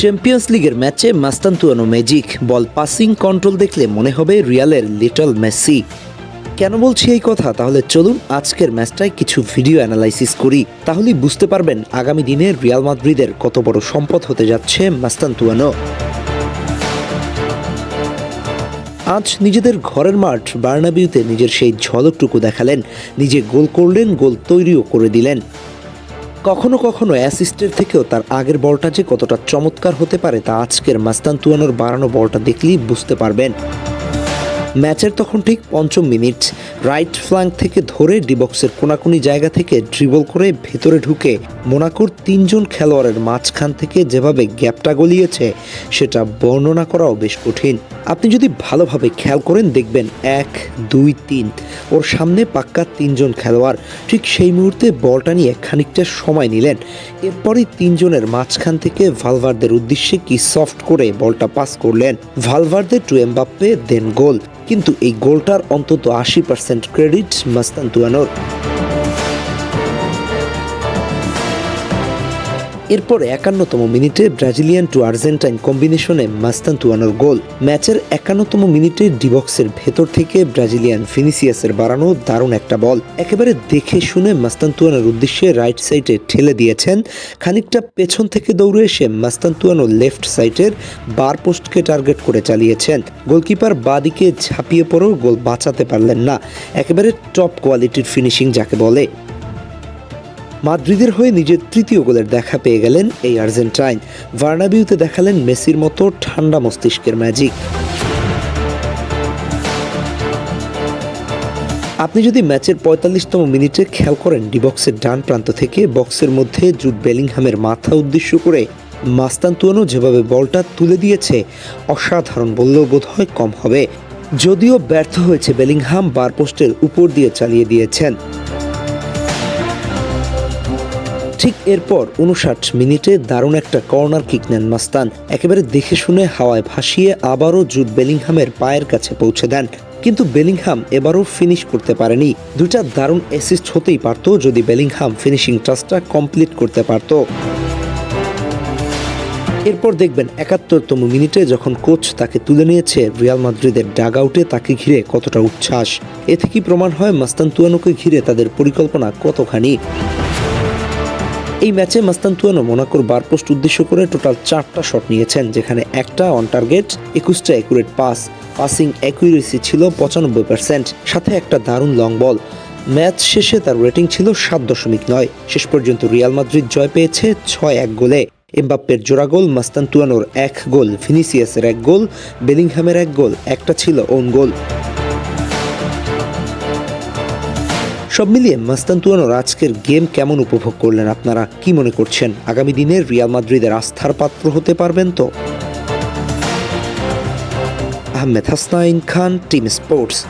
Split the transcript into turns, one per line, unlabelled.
Champions লিগের ম্যাচে Mastantuono magic ball passing control দেখলে মনে হবে রিয়ালের লিটল মেসি কেন বলছি এই কথা? তাহলে চলুন আজকের ম্যাচটায় কিছু ভিডিও অ্যানালাইসিস করি। তাহলেই বুঝতে পারবেন আগামী দিনে রিয়াল মাদ্রিদের কত বড় সম্পদ হতে যাচ্ছে মাস্তান্তুয়ানো আজ নিজেদের ঘরের মাঠ বার্নাবিউতে নিজের সেই ঝলকটুকু দেখালেন। নিজে গোল করলেন, গোল তৈরিও করে দিলেন। কখনো কখনো অ্যাসিস্টের থেকেও তার আগের বলটা যে কতটা চমৎকার হতে পারে তা আজকের মাস্তান্তুয়ানোর বাড়ানো বলটা দেখলেই বুঝতে পারবেন। ম্যাচের তখন ঠিক পঞ্চম মিনিট। রাইট ফ্ল্যাঙ্ক থেকে ধরে ডিবক্সের কোনাকুনি জায়গা থেকে ড্রিবল করে ভেতরে ঢুকে মোনাকোর তিনজন খেলোয়াড়ের মাঝখান থেকে যেভাবে গ্যাপটা গলিয়েছে, সেটা বর্ণনা করাও বেশ কঠিন। আপনি যদি ভালোভাবে খেয়াল করেন, দেখবেন এক, দুই, তিন। ওর সামনে পাক্কা তিনজন খেলোয়াড়। ঠিক সেই মুহূর্তে বলটা নিয়ে খানিকটা সময় নিলেন। এরপরই তিনজনের মাঝখান থেকে ভালভারদের উদ্দেশ্যে কি সফট করে বলটা পাস করলেন। ভালভারদে টু এমবাপ্পে দেন গোল কিন্তু এই গোলটার অন্তত আশি পার্সেন্ট ক্রেডিট মাস্তান্তুয়ানোর এরপর একান্নতম মিনিটে ব্রাজিলিয়ান টু আর্জেন্টাইন কম্বিনেশনে মাস্তান্তুয়ানোর গোল। ম্যাচের একান্নতম মিনিটে ডিবক্সের ভেতর থেকে ব্রাজিলিয়ান ফিনিসিয়াসের বাড়ানো দারুণ একটা বল। একেবারে দেখে শুনে মাস্তান্তুয়ানোর উদ্দেশ্যে রাইট সাইডে ঠেলে দিয়েছেন। খানিকটা পেছন থেকে দৌড়ে এসে মাস্তান্তুয়ানো লেফট সাইডের বার পোস্টকে টার্গেট করে চালিয়েছেন। গোলকিপার বাদিকে ঝাঁপিয়ে পড়েও গোল বাঁচাতে পারলেন না। একেবারে টপ কোয়ালিটির ফিনিশিং যাকে বলে। মাদ্রিদের হয়ে নিজের তৃতীয় গোলের দেখা পেয়ে গেলেন এই আর্জেন্টাইন। ভার্নাবিউতে দেখালেন মেসির মতো ঠান্ডা মস্তিষ্কের ম্যাজিক। আপনি যদি ম্যাচের পঁয়তাল্লিশতম মিনিটে খেয়াল করেন ডিবক্সের ডান প্রান্ত থেকে বক্সের মধ্যে জুট বেলিংহামের মাথা উদ্দেশ্য করে মাস্তান্তুয়ানো যেভাবে বলটা তুলে দিয়েছে, অসাধারণ বললেও বোধ হয় কম হবে। যদিও ব্যর্থ হয়েছে বেলিংহাম বার পোস্টের উপর দিয়ে চালিয়ে দিয়েছেন। ঠিক এরপর উনষাট মিনিটে দারুণ একটা কর্নার কিক নেন মাস্তান। একেবারে দেখে শুনে হাওয়ায় ভাসিয়ে আবারও জুট বেলিংহামের পায়ের কাছে পৌঁছে দেন। কিন্তু বেলিংহাম এবারও ফিনিশ করতে পারেনি। দুটা দারুণ অ্যাসিস্ট হতেই পারত যদি বেলিংহাম ফিনিশিং টাচটা কমপ্লিট করতে পারত। এরপর দেখবেন একাত্তরতম মিনিটে যখন কোচ তাকে তুলে নিয়েছে, রিয়াল মাদ্রিদের ডাগ আউটে তাকে ঘিরে কতটা উচ্ছ্বাস। এ থেকেই প্রমাণ হয় মাস্তান তুয়ানোকে ঘিরে তাদের পরিকল্পনা কতখানি। এই ম্যাচে মাস্তান্তুয়ানো মোনাকোর বার পোস্ট উদ্দেশ্য করে টোটাল চারটা শট নিয়েছেন, যেখানে একটা অন টার্গেট একুশটা অ্যাকুরেট পাস পাসিং অ্যাকুরেসি ছিল পঁচানব্বই পার্সেন্ট সাথে একটা দারুণ লং বল ম্যাচ শেষে তার রেটিং ছিল সাত দশমিক নয়। শেষ পর্যন্ত রিয়াল মাদ্রিদ জয় পেয়েছে ছয় এক গোলে। এমবাপ্পের জোড়া গোল মাস্তান্তুয়ানোর এক গোল, ভিনিসিয়াসের এক গোল, বেলিংহামের এক গোল, একটা ছিল ওন গোল সব মিলিয়ে মাস্তান্তুয়ানোর আজকের গেম কেমন উপভোগ করলেন আপনারা? কি মনে করছেন? আগামী দিনে রিয়াল মাদ্রিদের আস্থার পাত্র হতে পারবেন তো? Ahmed Hasnain Khan, team sports.